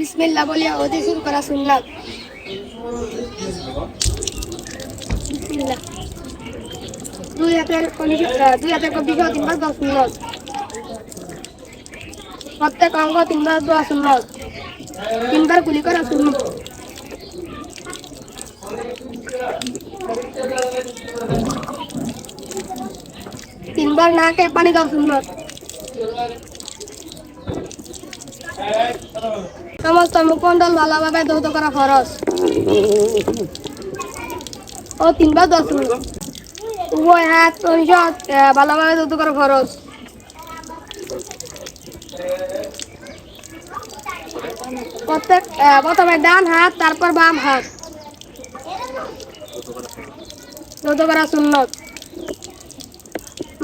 বিসমিল্লাহ বলে অধি শুরু করা সুন্নাত বিসমিল্লাহ। দুই হাতের কনিষ্ঠ- আহ, দুই হাতের কবিষ্ঠ তিনবার দশ সুন্নত প্রত্যেক অঙ্গ তিনবার দোয়া সুন্নত তিনবার গুলি করা সুন্নত তিনবার নাকে পানি দাও সুন্নত সমস্ত মুখমণ্ডল ভালোভাবে ধৌত করা খরচ ও, তিনবার দশ মিনিট। উভয় হাত ভালোভাবে ধৌত করা খরচ প্রত্যেক প্রথমে ডান হাত, তারপর বাম হাত। ধৌত করা সুন্নত।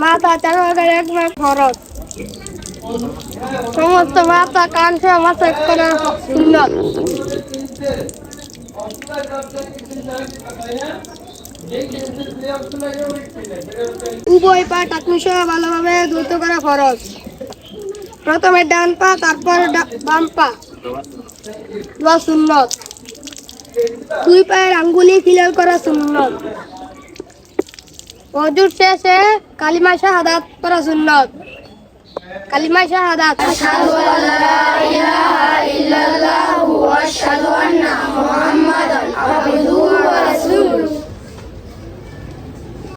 মাথা চার এক খরচ সমস্ত মাথা, কান সহ মাথা করা সুন্নত উভয় পা সহ ভালোভাবে দ্রুত করা খরচ। প্রথমে ডান পা, তারপর বাম পা। দোয়া সুন্নত দুই পায়ের আঙ্গুলি ফিলাল করা সুন্নত অজুর শেষে কালিমা শাহাদাত করা সুন্নত কালিমা শাহাদাত। আশহাদু আল্লা ইলাহা ইল্লাল্লাহ।